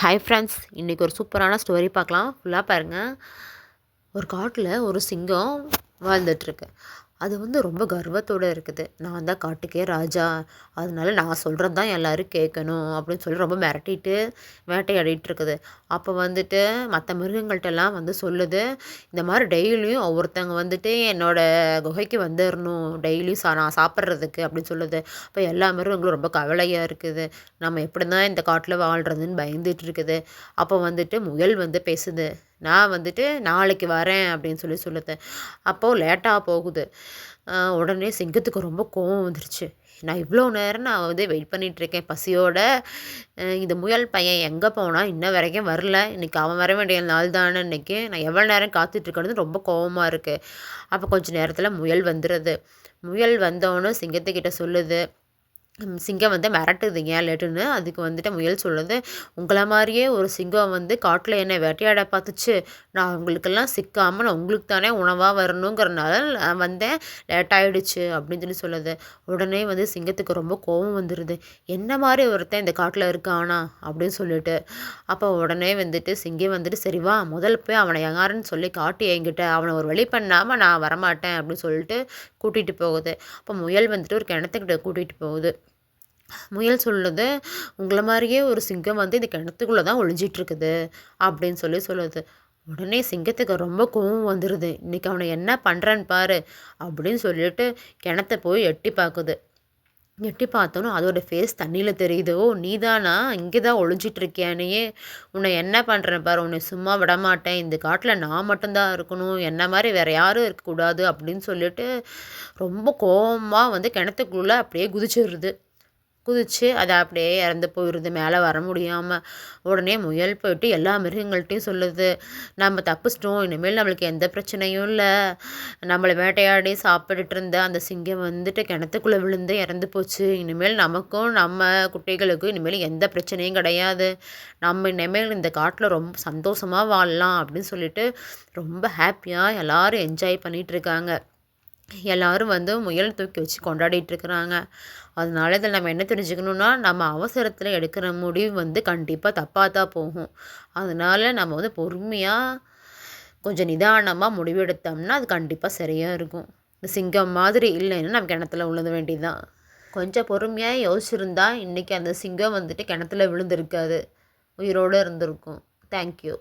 Hi friends இன்றைக்கி ஒரு சூப்பரான ஸ்டோரி பார்க்கலாம். ஃபுல்லாக பாருங்கள் ஒரு காட்டில் ஒரு சிங்கம் வாழ்ந்துட்டுருக்கு அது வந்து ரொம்ப கர்வத்தோடு இருக்குது. நான் தான் காட்டுக்கே ராஜா. அதனால நான் சொல்கிறது தான் எல்லோரும் கேட்கணும் அப்படின்னு சொல்லி ரொம்ப மிரட்டிட்டு வேட்டையாடிட்டு இருக்குது. அப்போ வந்துட்டு மற்ற மிருகங்கள்ட்டெல்லாம் வந்து சொல்லுது இந்த மாதிரி டெய்லியும் ஒவ்வொருத்தவங்க வந்துட்டு என்னோடய குகைக்கு வந்துடணும் டெய்லியும் சா நான் சாப்பிட்றதுக்கு அப்படின்னு சொல்லுது. அப்போ எல்லா மிருகங்களும் ரொம்ப கவலையாக இருக்குது. நம்ம எப்படி தான் இந்த காட்டில் வாழ்கிறதுன்னு பயந்துட்டு இருக்குது. அப்போ வந்துட்டு முயல் வந்து பேசுது நான் வந்துட்டு நாளைக்கு வரேன் அப்படின்னு சொல்லி சொல்லுது. அப்போது லேட்டாக போகுது. உடனே சிங்கத்துக்கு ரொம்ப கோவம் வந்துருச்சு. நான் இவ்வளோ நேரம் நான் வந்து வெயிட் பண்ணிகிட்ருக்கேன் பசியோட இந்த முயல் பையன் எங்கே போனால் இன்ன வரைக்கும் வரல. இன்றைக்கி அவன் வர வேண்டிய நாள் தானே இன்றைக்கி நான் எவ்வளோ நேரம் காத்துட்ருக்கேன்னு ரொம்ப கோவமாக இருக்குது அப்போ கொஞ்சம் நேரத்தில் முயல் வந்துடுது முயல் வந்தவொன்னே சிங்கத்துக்கிட்ட சொல்லுது. சிங்கம் வந்து மிரட்டுது ஏன் லேட்டுன்னு. அதுக்கு வந்துட்டு முயல் சொல்லுது உங்களை மாதிரியே ஒரு சிங்கம் வந்து காட்டில் என்னை வேட்டையாட பார்த்துச்சு. நான் உங்களுக்கெல்லாம் சிக்காமல் நான் உங்களுக்கு தானே உணவாக வரணுங்கிறனால நான் வந்தேன் லேட் ஆகிடுச்சு அப்படின்னு சொல்லி சொல்லுது. உடனே வந்து சிங்கத்துக்கு ரொம்ப கோபம் வந்துடுது என்ன மாதிரி ஒருத்தன் இந்த காட்டில் இருக்கானா? அப்படின்னு சொல்லிட்டு. அப்போ உடனே வந்துட்டு சிங்கம் வந்துட்டு சரி வா முதல்ல போய் அவனை யாருன்னு சொல்லி காட்டி என்கிட்ட. அவனை ஒரு வழி பண்ணாமல் நான் வரமாட்டேன் அப்படின்னு சொல்லிட்டு கூட்டிகிட்டு போகுது. அப்போ முயல் வந்துட்டு ஒரு கிணத்துக்கிட்ட கூட்டிகிட்டு போகுது. முயல் சொல்லுது உங்களை மாதிரியே ஒரு சிங்கம் வந்து இந்த கிணத்துக்குள்ளே தான் ஒழிஞ்சிட்ருக்குது அப்படின்னு சொல்லி சொல்லுது. உடனே சிங்கத்துக்கு ரொம்ப கோவம் வந்துடுது இன்றைக்கி அவனை என்ன பண்ணுறான்னு பாரு அப்படின்னு சொல்லிட்டு கிணத்த போய் எட்டி பார்க்குது எட்டி பார்த்தோன்னு அதோட ஃபேஸ் தண்ணியில் தெரியுது. ஓ நீ தானா இங்கே தான் ஒழிஞ்சிட்ருக்கியானையே உன்னை என்ன பண்ணுறேன் பாரு உன்னை சும்மா விட மாட்டேன் இந்த காட்டில் நான் மட்டும்தான் இருக்கணும். என்ன மாதிரி வேறு யாரும் இருக்கக்கூடாது அப்படின்னு சொல்லிட்டு ரொம்ப கோபமாக வந்து கிணத்துக்குள்ளே அப்படியே குதிச்சிடுது குதித்து அதை அப்படியே இறந்து போயிடுது மேலே வர முடியாமல் உடனே முயல் போயிட்டு எல்லா மிருகங்கள்ட்டையும் சொல்லுது. நம்ம தப்பிச்சிட்டோம். இனிமேல் நம்மளுக்கு எந்த பிரச்சனையும் இல்லை. நம்மளை வேட்டையாடி சாப்பிட்டுட்டு இருந்த அந்த சிங்கம் வந்துட்டு கிணத்துக்குள்ளே விழுந்து இறந்து போச்சு. இனிமேல் நமக்கும் நம்ம குட்டிகளுக்கும் இனிமேல் எந்த பிரச்சனையும் கிடையாது. நம்ம இனிமேல் இந்த காட்டில் ரொம்ப சந்தோஷமாக வாழலாம் அப்படின்னு சொல்லிட்டு ரொம்ப ஹாப்பியாக எல்லோரும் என்ஜாய் பண்ணிகிட்ருக்காங்க எல்லோரும் வந்து முயல் தூக்கி வச்சு கொண்டாடிட்டுருக்குறாங்க அதனால இதில் நம்ம என்ன தெரிஞ்சுக்கணுன்னா நம்ம அவசரத்தில் எடுக்கிற முடிவு வந்து கண்டிப்பாக தப்பாக தான் போகும். அதனால நம்ம வந்து பொறுமையாக கொஞ்சம் நிதானமாக முடிவெடுத்தோம்னா அது கண்டிப்பாக சரியாக இருக்கும். இந்த சிங்கம் மாதிரி இல்லைன்னா நம்ம கிணத்துல விழுந்த வேண்டியதுதான். கொஞ்சம் பொறுமையாக யோசிச்சிருந்தா இன்றைக்கி அந்த சிங்கம் வந்துட்டு கிணத்துல விழுந்திருக்காது. உயிரோடு இருந்திருக்கும். தேங்க்யூ